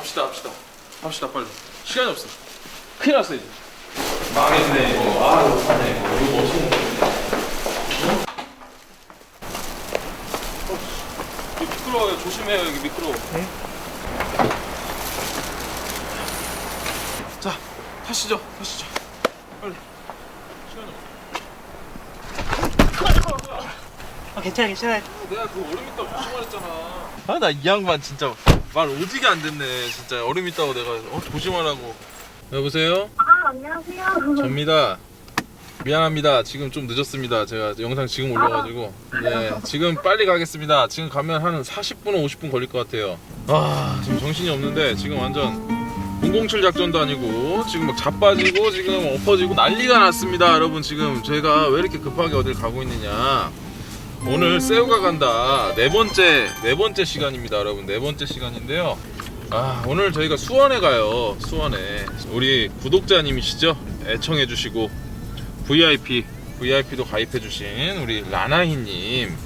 합시다 합시다. 합시다 빨리. 시간이 없어. 큰일 났어 이제. 망했네 이거. 아 못하네 이거. 이거 멋있는 거 미끄러워요. 조심해요 여기 미끄러워. 자 타시죠 타시죠. 빨리. 시간이 없어. 아, 괜찮아, 괜찮아. 내가 그 얼음 있다고 조심하랬잖아. 아 나 이 양반 진짜 말 오지게 안 됐네. 진짜 얼음 있다고 내가 어, 조심하라고. 여보세요? 아, 안녕하세요. 접니다. 미안합니다. 지금 좀 늦었습니다. 제가 영상 지금 올려가지고. 네, 지금 빨리 가겠습니다. 지금 가면 한 40분, 50분 걸릴 것 같아요. 아, 지금 정신이 없는데 지금 완전 007 작전도 아니고 지금 막 자빠지고 지금 엎어지고 난리가 났습니다. 여러분 지금 제가 왜 이렇게 급하게 어딜 가고 있느냐. 오늘 새우가 간다. 네 번째 네 번째 시간입니다 여러분. 네 번째 시간인데요. 아 오늘 저희가 수원에 가요 수원에. 우리 구독자님이시죠? 애청해 주시고 VIP VIP도 가입해 주신 우리 라나히님.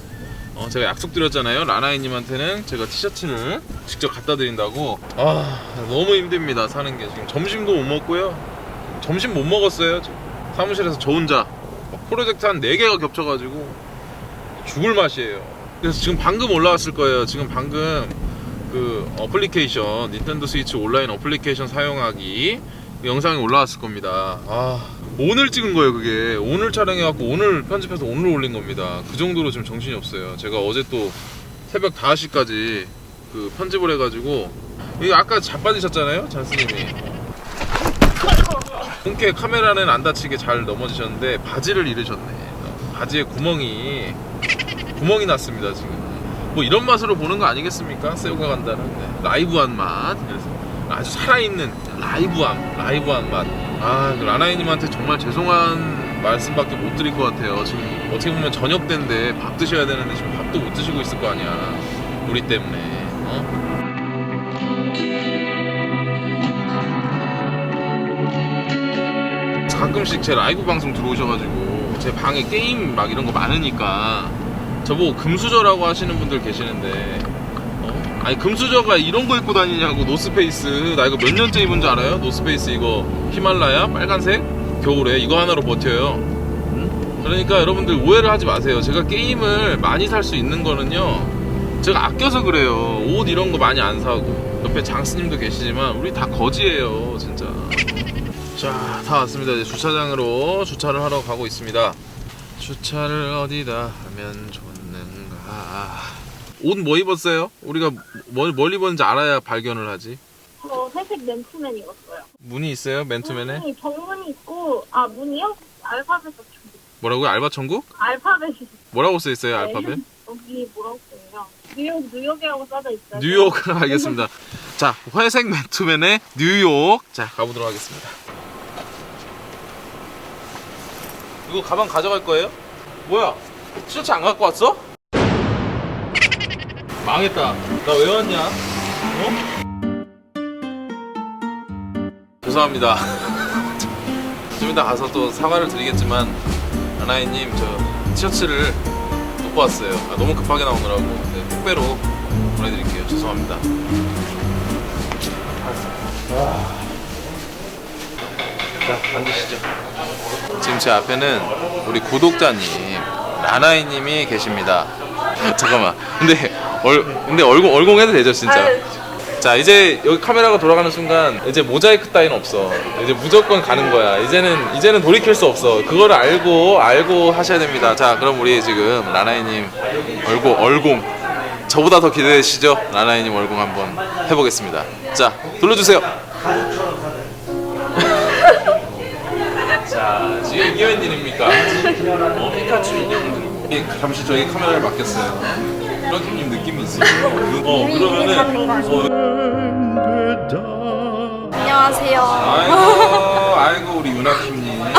어, 제가 약속드렸잖아요. 라나히님한테는 제가 티셔츠를 직접 갖다 드린다고. 아 너무 힘듭니다 사는 게 지금. 점심도 못 먹고요. 점심 못 먹었어요 지금. 사무실에서 저 혼자. 막 프로젝트 한 4개가 겹쳐가지고 죽을 맛이에요. 그래서 지금 방금 올라왔을 거예요. 지금 방금 그 어플리케이션 닌텐도 스위치 온라인 어플리케이션 사용하기 그 영상이 올라왔을 겁니다. 아 오늘 찍은 거예요 그게 오늘 촬영해갖고 오늘 편집해서 오늘 올린 겁니다. 그 정도로 지금 정신이 없어요. 제가 어제 또 새벽 5시까지 그 편집을 해가지고 이게 아까 자빠지셨잖아요 잔스님이 본캐 카메라는 안 다치게 잘 넘어지셨는데 바지를 잃으셨네. 바지에 구멍이 구멍이 났습니다 지금. 뭐 이런 맛으로 보는 거 아니겠습니까? 새우가 간다는 네. 라이브한 맛. 그래서 아주 살아있는 라이브한 라이브한 맛. 아, 그 라나이님한테 정말 죄송한 말씀밖에 못 드릴 것 같아요. 지금 어떻게 보면 저녁 때인데 밥 드셔야 되는데 지금 밥도 못 드시고 있을 거 아니야. 우리 때문에. 어? 가끔씩 제 라이브 방송 들어오셔가지고 제 방에 게임 막 이런 거 많으니까 저보고 금수저라고 하시는 분들 계시는데 어? 아니 금수저가 이런 거 입고 다니냐고 노스페이스. 나 이거 몇 년째 입은 줄 알아요? 노스페이스 이거. 히말라야? 빨간색? 겨울에? 이거 하나로 버텨요. 응? 그러니까 여러분들 오해를 하지 마세요. 제가 게임을 많이 살 수 있는 거는요 제가 아껴서 그래요. 옷 이런 거 많이 안 사고. 옆에 장스님도 계시지만 우리 다 거지예요 진짜 자, 다 왔습니다. 이제 주차장으로 주차를 하러 가고 있습니다. 주차를 어디다 하면 좋는가? 옷 뭐 입었어요? 우리가 뭘, 뭘 입었는지 알아야 발견을 하지. 저 회색 맨투맨 입었어요. 문이 있어요? 맨투맨에? 문이 정문이 있고, 아, 문이요? 알파벳 적 뭐라고요? 알바 천국? 알파벳이 뭐라고 써 있어요? 알파벳? 여기 뭐라고 써요? 뉴욕, 뉴욕이라고 써져 있어요. 뉴욕 알겠습니다. 자, 회색 맨투맨의 뉴욕. 자, 가보도록 하겠습니다. 이거 가방 가져갈 거예요? 뭐야? 티셔츠 안 갖고 왔어? 망했다. 나 왜 왔냐? 어? 죄송합니다. 좀 이따 가서 또 사과를 드리겠지만 아나이님 저 티셔츠를 못 봤어요. 아, 너무 급하게 나오느라고 네, 택배로 보내드릴게요. 죄송합니다. 자, 앉으시죠. 지금 제 앞에는 우리 구독자님 라나이님이 계십니다. 잠깐만. 근데 얼 근데 얼공 얼공해도 되죠 진짜. 자 이제 여기 카메라가 돌아가는 순간 이제 모자이크 따위는 없어. 이제 무조건 가는 거야. 이제는 이제는 돌이킬 수 없어. 그거를 알고 알고 하셔야 됩니다. 자 그럼 우리 지금 라나이님 얼공 얼공 저보다 더 기대되시죠? 라나이님 얼공 한번 해보겠습니다. 자 돌려주세요. 자 지금 이게 웬일입니까? 어, 피카츄 인형 들고 예, 잠시 저희 카메라를 맡겼어요. 프랑키님 느낌이 있어요. 어 그러면은 어, 안녕하세요. 아이고 아이고 우리 유나킴님.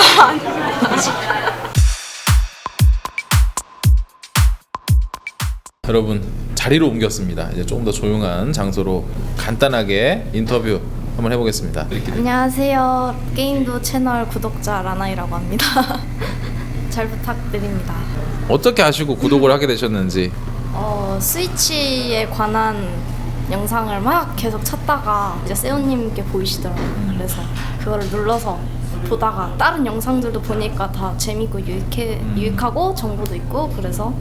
여러분 자리로 옮겼습니다. 이제 조금 더 조용한 장소로 간단하게 인터뷰 한번 해보겠습니다. 안녕하세요. 게임도 채널 구독자 라나이라고 합니다. 잘 부탁드립니다. 어떻게 아시고 구독을 하게 되셨는지 어, 스위치에 관한 영상을 막 계속 찾다가 이제 세훈님께 보이시더라고요. 그래서 그거를 눌러서 보다가 다른 영상들도 보니까 다 재밌고 유익해, 유익하고 정보도 있고 그래서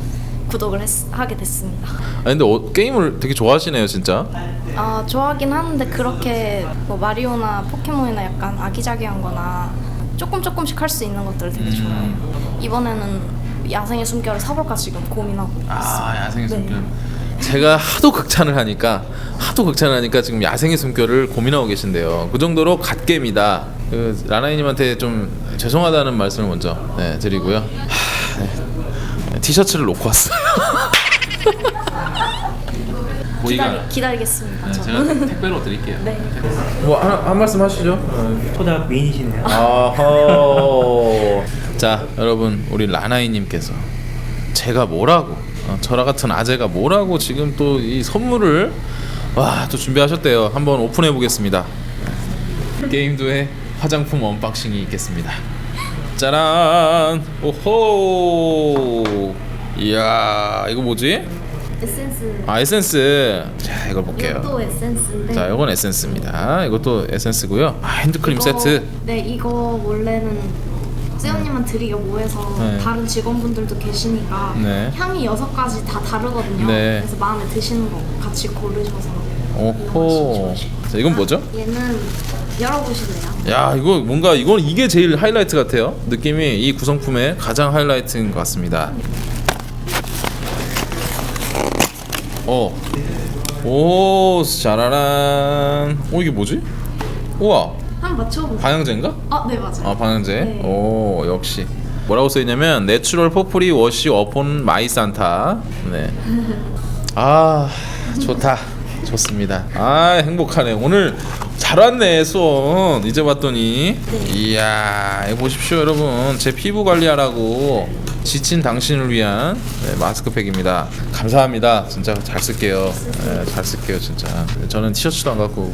구독을 했, 하게 됐습니다. 아 근데 어, 게임을 되게 좋아하시네요 진짜. 아 좋아하긴 하는데 그렇게 뭐 마리오나 포켓몬이나 약간 아기자기한거나 조금 조금씩 할 수 있는 것들을 되게 음. 좋아해요. 이번에는 야생의 숨결을 사볼까 지금 고민하고 있어요. 아 야생의 네. 숨결. 제가 하도 극찬을 하니까 하도 극찬을 하니까 지금 야생의 숨결을 고민하고 계신데요. 그 정도로 갓겜이다. 그 라나이님한테 좀 죄송하다는 말씀을 먼저 네, 드리고요. 하, 네. 티셔츠를 놓고 왔어요. 기다리, 기다리겠습니다. 저는. 택배로 드릴게요. 네. 뭐 한 한 말씀 하시죠. 초다 미인이시네요. 아허. 자, 여러분 우리 라나이님께서 제가 뭐라고 어, 저라 같은 아재가 뭐라고 지금 또 이 선물을 와 또 준비하셨대요. 한번 오픈해 보겠습니다. 게임도의 화장품 언박싱이 있겠습니다. 짜란. 오호. 이야 이거 뭐지? 에센스. 아 에센스. 자 이걸 볼게요. 이것도 에센스인데. 자 이건 에센스입니다. 이것도 에센스고요. 아 핸드크림 이거- 세트. 네, 이거 원래는 세훈님만 드리기 뭐해서 네. 다른 직원분들도 계시니까 네. 향이 여섯 가지 다 다르거든요. 네. 그래서 마음에 드시는 거 같이 고르셔서. 오호. 자 이건 뭐죠? 얘는 열어보실래요? 야 이거 뭔가 이건 이게 제일 하이라이트 같아요. 느낌이 이 구성품의 가장 하이라이트인 것 같습니다. 어. 오, 짜라란. 오 이게 뭐지? 우와, 한번 맞춰보세요. 방향제인가? 아, 네 맞아요. 아 방향제. 네. 오 역시. 뭐라고 써 있냐면 내추럴 포프리 워시 어폰 마이 산타. 네. 아 좋다. 좋습니다. 아 행복하네. 오늘 잘 왔네 수원. 이제 봤더니 이야 이거 보십시오 여러분. 제 피부 관리하라고 지친 당신을 위한 네, 마스크팩입니다. 감사합니다. 진짜 잘 쓸게요. 네, 잘 쓸게요 진짜. 저는 티셔츠도 안 갖고.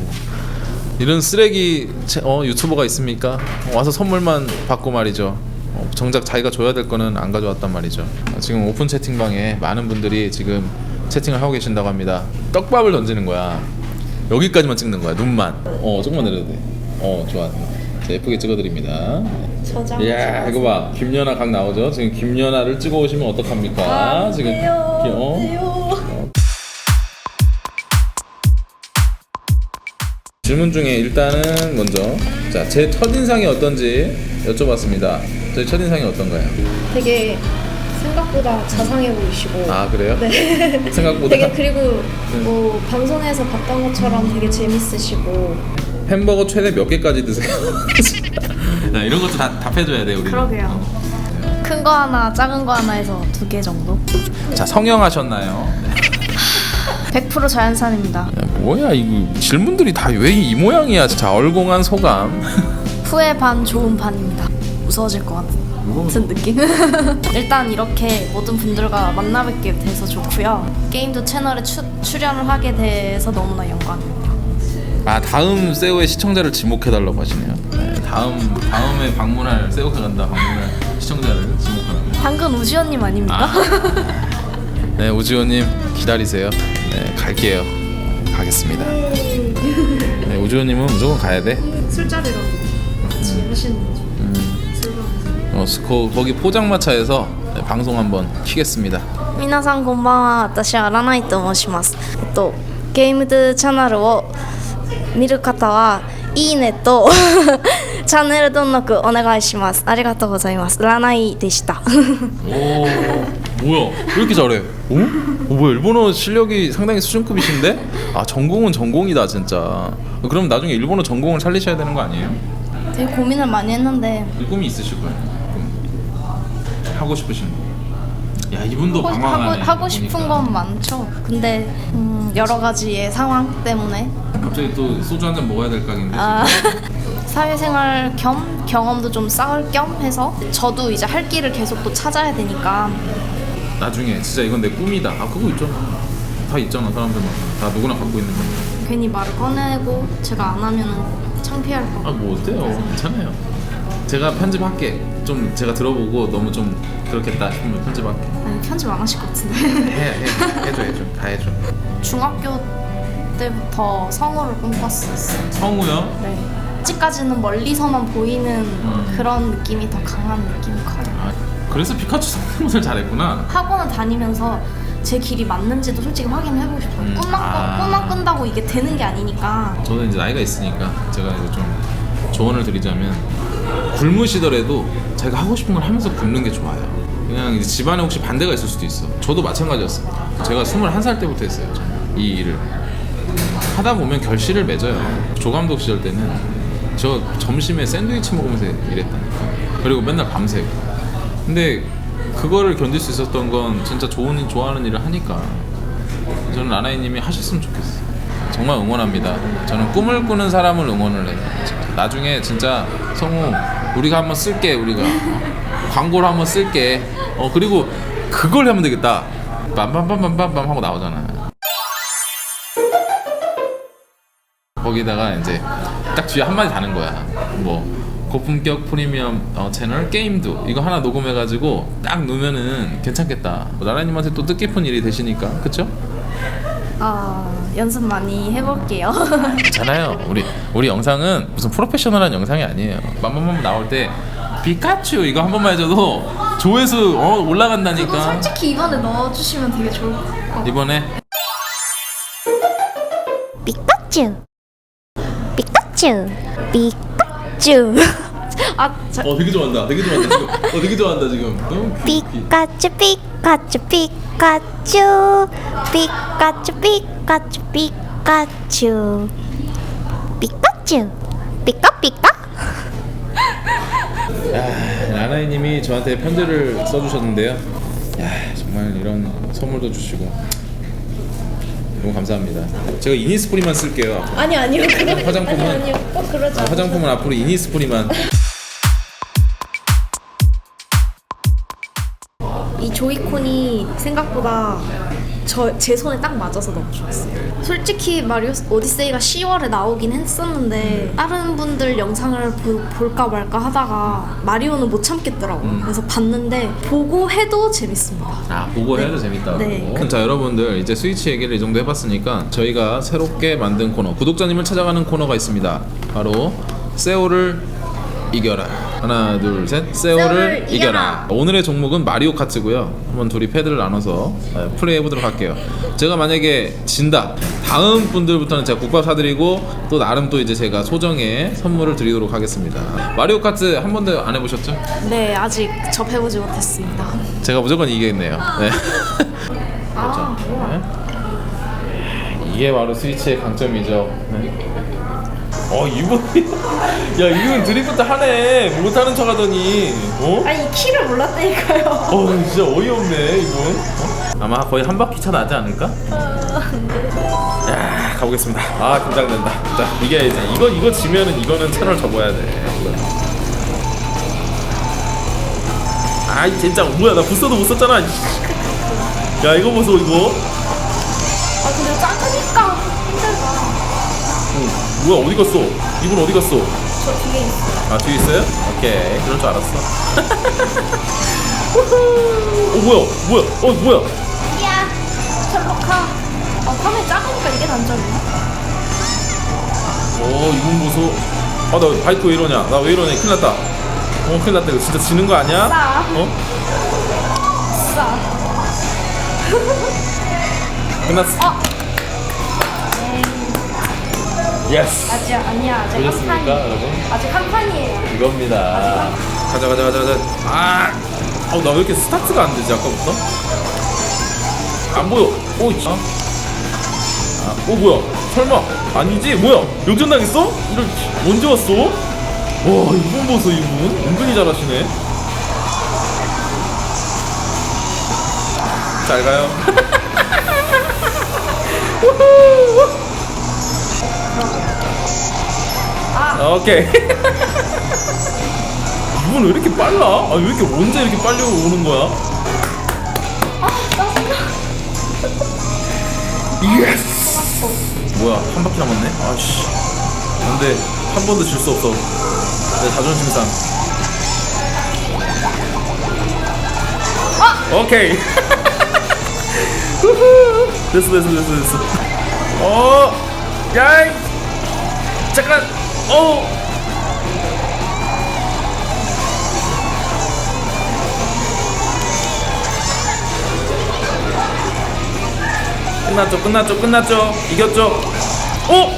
이런 쓰레기 채- 어, 유튜버가 있습니까? 어, 와서 선물만 받고 말이죠. 어, 정작 자기가 줘야 될 거는 안 가져왔단 말이죠. 어, 지금 오픈 채팅방에 많은 분들이 지금 채팅을 하고 계신다고 합니다. 떡밥을 던지는 거야. 여기까지만 찍는 거야. 눈만. 어, 조금만 내려도 돼. 어, 좋아. 자, 예쁘게 찍어드립니다. 저장. 이야, 이거 봐. 김연아 각 나오죠? 지금 김연아를 찍어 오시면 어떡합니까? 지금 기- 어? 돼요. 질문 중에 일단은 먼저 자제 첫인상이 어떤지 여쭤봤습니다. 저희 첫인상이 어떤가요? 되게 생각보다 자상해 보이시고. 아 그래요? 네. 생각보다 되게 그리고 뭐 방송에서 봤던 것처럼 되게 재밌으시고. 햄버거 최대 몇 개까지 드세요? 나 이런 것도 다 답해줘야 돼 우리. 그러게요. 큰 거 하나, 작은 거 하나 해서 두 개 정도. 자 성형하셨나요? 100% 자연산입니다. 야, 뭐야 이거 질문들이 다 왜 이 모양이야? 자 얼공한 소감. 후회 반, 좋은 반입니다. 무서워질 것 같은 느낌. 일단 이렇게 모든 분들과 만나 뵙게 돼서 좋고요. 게임도 채널에 추, 출연을 하게 돼서 너무나 영광입니다. 아 다음 세오의 시청자를 지목해달라고 하시네요. 네, 다음 다음에 방문할 세오가 간다 방문할 시청자를 지목하라고. 당근 우지연님 아닙니까? 네 우지호님 기다리세요. 네 갈게요. 가겠습니다. 네 우지호님은 무조건 가야 돼. 술자리라고 같이 하시는 거죠. 어, 스- 거, 거기 포장마차에서 네, 방송 한번 키겠습니다. 皆さんこんばんは私はラナイと申しますえっとゲームドゥチャンネルを見る方はいいねと チャンネル登録お願いしますありがとうございますラナイでした 오 뭐야 왜 이렇게 잘해? 어? 어 뭐야 일본어 실력이 상당히 수준급이신데? 아 전공은 전공이다 진짜. 그럼 나중에 일본어 전공을 살리셔야 되는 거 아니에요? 되게 고민을 많이 했는데 꿈이 있으실 거예요. 꿈. 하고 싶으신 거. 야 이분도 하고, 방황하네. 하고 싶은 건 많죠 근데 음, 여러 가지의 상황 때문에 갑자기 또 소주 한 잔 먹어야 될 각인데. 아, 사회생활 겸 경험도 좀 쌓을 겸 해서 저도 이제 할 길을 계속 또 찾아야 되니까 나중에 진짜 이건 내 꿈이다. 아 그거 있잖아. 다 있잖아 사람들마다. 다 누구나 갖고 있는 거. 괜히 말을 꺼내고 제가 안 하면은 창피할 거 아뭐 어때요? 괜찮아요. 제가 편집할게. 좀 제가 들어보고 너무 좀 그렇겠다 싶으면 편집할게. 아니 편집 안 하실 것 같은데 해, 해, 해줘, 해줘, 다 해줘. 중학교 때부터 성우를 꿈꿨었어요. 성우요? 네. 아직까지는 멀리서만 보이는 음. 그런 느낌이 더 강한 느낌이 커요. 아, 그래서 피카츄 성대모사를 잘했구나. 학원을 다니면서 제 길이 맞는지도 솔직히 확인해보고 싶어요. 음. 꿈만, 아. 꾼, 꿈만 꾼다고 이게 되는 게 아니니까. 저는 이제 나이가 있으니까 제가 이제 좀 조언을 드리자면 굶으시더라도 자기가 하고 싶은 걸 하면서 굶는 게 좋아요. 그냥 이제 집안에 혹시 반대가 있을 수도 있어. 저도 마찬가지였습니다. 제가 21살 때부터 했어요. 저는 이 일을. 하다 보면 결실을 맺어요. 조감독 시절 때는 저 점심에 샌드위치 먹으면서 일했다니까. 그리고 맨날 밤새고. 근데 그거를 견딜 수 있었던 건 진짜 좋은 일, 좋아하는 일을 하니까 저는 라나이님이 하셨으면 좋겠어요. 정말 응원합니다. 저는 꿈을 꾸는 사람을 응원을 해요. 나중에 진짜 성우 우리가 한번 쓸게 우리가 어? 광고를 한번 쓸게. 어 그리고 그걸 하면 되겠다. 빰빰빰빰빰빰 하고 나오잖아. 거기다가 이제 딱 뒤에 한 마디 다는 거야. 뭐 고품격 프리미엄 어, 채널 게임도 이거 하나 녹음해가지고 딱 넣으면은 괜찮겠다. 라라님한테 또 뜻깊은 일이 되시니까 그쵸? 아, 연습 많이 해볼게요. 괜찮아요. 우리 우리 영상은 무슨 프로페셔널한 영상이 아니에요. 맘맘맘 나올 때 피카츄 이거 한 번만 해줘도 조회수 어, 올라간다니까. 솔직히 이번에 넣어주시면 되게 좋을 것 같아요. 이번에 피카츄 피카츄 피카츄 아, 자, 어 되게 좋아한다. 되게 좋아한다 지금. 어 되게 좋아한다 지금. 너무 귀- 귀- 피카츄 피카츄 피카츄 피카츄 피카츄 피카츄 피카츄 피카 피카 야, 라나이님이 저한테 편지를 써주셨는데요. 야, 정말 이런 선물도 주시고 너무 감사합니다. 제가 이니스프리만 쓸게요. 아니 아니요. 그거 화장품은? 아니 아니요. 꼭 그러지 아, 화장품은 앞으로 이니스프리만. 이 조이콘이 생각보다 저 제 손에 딱 맞아서 너무 좋았어요. 솔직히 마리오 오디세이가 10월에 나오긴 했었는데 다른 분들 영상을 보- 볼까 말까 하다가 마리오는 못 참겠더라고요. 음. 그래서 봤는데 보고 해도 재밌습니다. 아 보고 해도 재밌다고. 네. 자 여러분들 이제 스위치 얘기를 이 정도 해봤으니까 저희가 새롭게 만든 코너 구독자님을 찾아가는 코너가 있습니다. 바로 세오를 이겨라. 하나 둘 셋. 세오를 이겨라. 오늘의 종목은 마리오 카트고요. 한번 둘이 패드를 나눠서 네, 플레이해 보도록 할게요. 제가 만약에 진다. 다음 분들부터는 제가 국밥 사드리고 또 나름 또 이제 제가 소정의 선물을 드리도록 하겠습니다. 마리오 카트 한 번도 안 해보셨죠? 네, 아직 접해보지 못했습니다. 제가 무조건 이기겠네요. 네. 아, 네. 이게 바로 스위치의 강점이죠. 네. 어 이분 야 이분 드리프트 하네 못하는 척하더니 어? 아니 키를 몰랐다니까요. 어 진짜 어이없네 이분 어? 아마 거의 한 바퀴 차 나지 않을까? 야 가보겠습니다 아 긴장된다 자 이게 이제 이거 이거 지면은 이거는 채널 접어야 돼 아이 진짜 뭐야 나 부스도 못 썼잖아. 야 이거 보소 이거 아 근데 작으니까 힘들다. 어, 뭐야 어디 갔어 이분 어디 갔어 저 뒤에 있어요. 아 뒤에 있어요? 오케이 그럴 줄 알았어 어 뭐야 뭐야 어 뭐야 야, 절로 가. 아 화면 작으니까 이게 단점이야. 어 이분 보소 아나 바이크 왜 이러냐 나 왜 이러냐 큰일 났다 어 큰일 났다 이거 진짜 지는 거 아니야? 싸. 어? 싸. 끝났어 어. 예스 아직 아니야. 아직 한 보셨습니까 판이. 여러분? 아직 한 판이에요. 이겁니다 가자 가자 가자 가자 아! 어나 왜 이렇게 스타트가 안 되지 아까부터? 안 보여 오 아, 아, 오 뭐야 설마 아니지 뭐야 역전당했어? 이런 언제 왔어? 와 이분 보소 이분 은근히 잘하시네 잘 가요 오케이 이분 왜 이렇게 빨라? 아 왜 이렇게 언제 이렇게 빨리 오는 거야? 예스! 뭐야 한 바퀴 남았네? 아씨 안 돼 한 번도 질 수 없어 내 자존심상 오케이 후후. 됐어 됐어 됐어 됐어 어 야이 잠깐 어 끝났죠 끝났죠 끝났죠. 이겼죠. 어?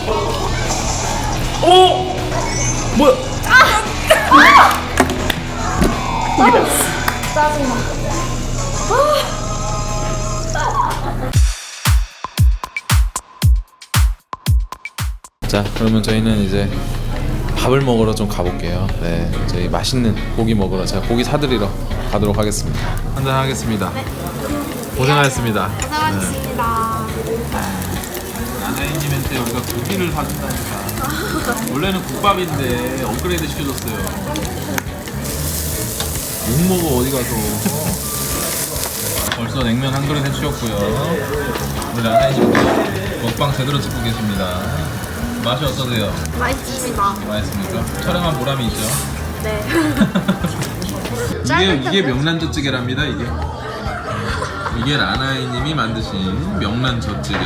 어? 뭐야 자. 그러면 저희는 이제 밥을 먹으러 좀 가볼게요. 네 저희 맛있는 고기 먹으러 제가 고기 사드리러 가도록 하겠습니다. 한잔 하겠습니다. 고생하셨습니다. 고생하셨습니다. 아나이님한테 우리가 고기를 사준다니까. 원래는 국밥인데 업그레이드 시켜줬어요. 욕 먹어 어디 가서. 벌써 냉면 한 그릇 해주셨고요. 우리 아나이님도 먹방 제대로 찍고 계십니다 맛이 어떠세요? 맛있습니다. 맛있습니까? 촬영한 보람이 있죠? 네. 이게 이게 명란젓찌개랍니다 이게 이게 라나이님이 만드신 명란젓찌개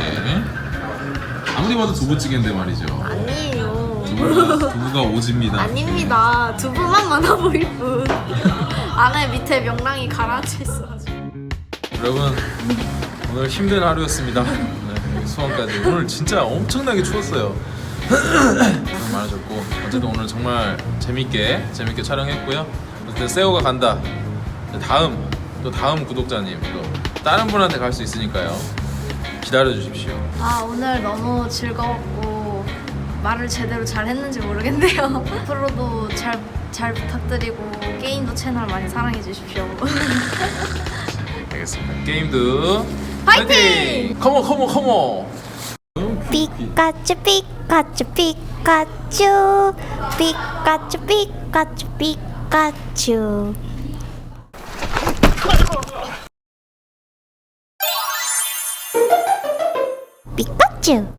아무리 봐도 두부찌개인데 말이죠 아니에요. 두부가, 두부가 오집니다 아닙니다. 두부만 많아 보일 뿐. 안에 밑에 명랑이 가라앉혀 있어가지고. 여러분 오늘 힘든 하루였습니다 네, 수원까지 오늘 진짜 엄청나게 추웠어요 많으셨고 어쨌든 오늘 정말 재밌게 재밌게 촬영했고요. 어쨌든 세호가 간다. 다음 또 다음 구독자님 또 다른 분한테 갈 수 있으니까요. 기다려 주십시오. 아 오늘 너무 즐거웠고 말을 제대로 잘 했는지 모르겠네요. 앞으로도 잘, 잘 부탁드리고 게임도 채널 많이 사랑해 주십시오. 알겠습니다. 게임도 파이팅! 컴온 컴온 컴온! 피카츄 피카츄 피카츄 피카츄 피카츄 피카츄. 피카츄